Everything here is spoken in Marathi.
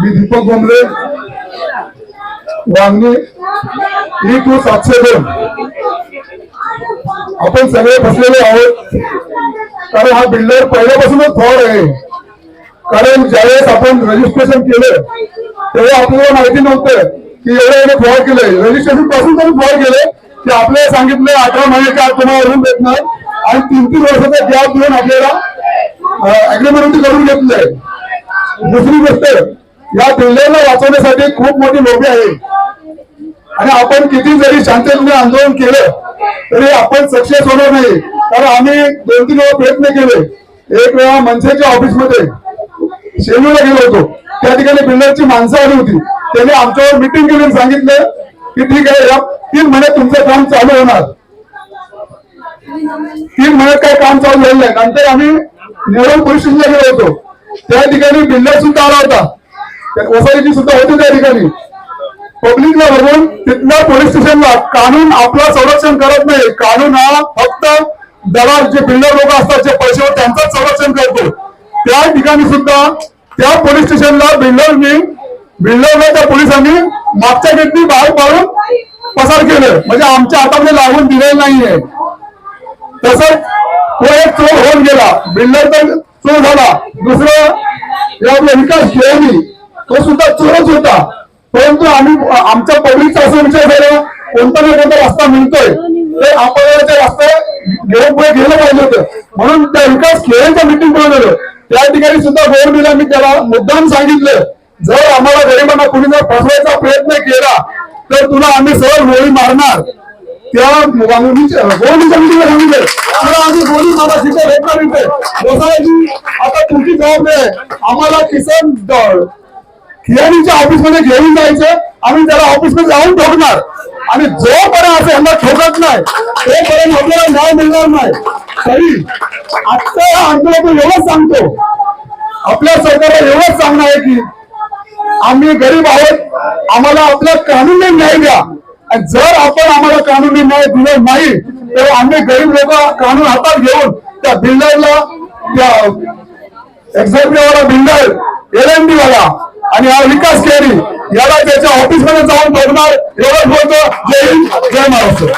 मी दीपक बोंबले. वांगणी ई टू सातशे दोन. आपण सगळे बसलेले आहोत. कारण हा बिल्डर पहिल्यापासूनच फ्रॉड आहे. कारण ज्यावेळेस आपण रजिस्ट्रेशन केलं तेव्हा आपल्याला माहिती नव्हतं की एवढं एवढं फ्रॉड केलंय. रजिस्ट्रेशनपासून त्यांनी फ्रॉड केले की आपल्याला सांगितलं अठरा महिन्याच्या आत तुम्हाला रूम भेटणार? आणि तीन तीन वर्षाचा गॅप देऊन आपल्याला अग्रिमेंट करून घेतलंय. दुसरी गोष्ट या जिल्ह्याला वाचवण्यासाठी खूप मोठी लोबी आहे. आणि आपण किती जरी शांततेने आंदोलन केलं तरी आपण सक्सेस होणार नाही. कारण आम्ही दोन तीन वेळा प्रयत्न केले. एक वेळा मनसेच्या ऑफिसमध्ये शेलूला गेलो होतो. त्या ठिकाणी बिल्डरची माणसं आली होती. त्यांनी आमच्यावर मिटिंग घेऊन सांगितलं की ठीक आहे या तीन महिन्यात तुमचं काम चालू होणार. तीन महिन्यात काय काम चालू झालं नाही. नंतर आम्ही नेहरू पोलीस स्टेशनला गेलो होतो. त्या ठिकाणी बिल्डर सुद्धा आला होता. ओसायटी वसाईची सुद्धा होती त्या ठिकाणी. पब्लिकला भरून तिथल्या पोलीस स्टेशनला कानून आपलं संरक्षण करत नाही. कानून हा फक्त दलाल जे बिल्डर लोक असतात जे पैसे त्यांचं संरक्षण करतो. त्या ठिकाणी सुद्धा त्या पोलीस स्टेशनला बिल्डरनी बिल्डरला त्या पोलिसांनी मागच्या गेटनी बाहेर पाडून पसार केलं. म्हणजे आमच्या हातामध्ये लागून दिलेलं नाहीये. तसंच तो एक चोर होऊन गेला. बिल्डर तर चोर झाला. दुसरं विकास खेळणी तो सुद्धा चोरच होता. परंतु आम्ही आमच्या पब्लिकचा असा विचार झाला कोणता ना कोणता रस्ता मिळतोय. ते आपण रस्ता घेऊन पुढे गेलं पाहिजे होतं. म्हणून त्या विकास खेळांचं मिटिंग बोलवलं त्या ठिकाणी सुद्धा गौरवीला मी त्याला मुद्दाम सांगितलं जर आम्हाला गरिबांना कुणी जर फसवायचा प्रयत्न केला तर तुला आम्ही सरळ गोळी मारणार. त्या वांगणीच्या गोळीच्या सांगितलं. तुला आम्ही गोळी मारा तिथे आता तुमची जबाबदारी आहे. आम्हाला किसन द- खियानीच्या ऑफिसमध्ये घेऊन जायचं आम्ही त्याला ऑफिसमध्ये जाऊन ठोकणार आणि जोपर्यंत असं यांना ठोकत नाही तोपर्यंत आपल्याला न्याय मिळणार नाही. तरी आजचं या आंदोलन एवढंच सांगतो. आपल्या सरकारला एवढंच सांगणार आहे की आम्ही गरीब आहोत आम्हाला आपल्या कानूनी न्याय द्या. आणि जर आपण आम्हाला कानूनी न्याय दिला नाही तर आम्ही गरीब लोक कानून हातात घेऊन त्या बिल्डरला त्या एक्झाम्पलवाला बिल्डर एल एम वाला आणि हा विकास केरी याला त्याच्या ऑफिसमध्ये जाऊन बघणार एवढंच बोलतो. जय हिंद जय महाराष्ट्र.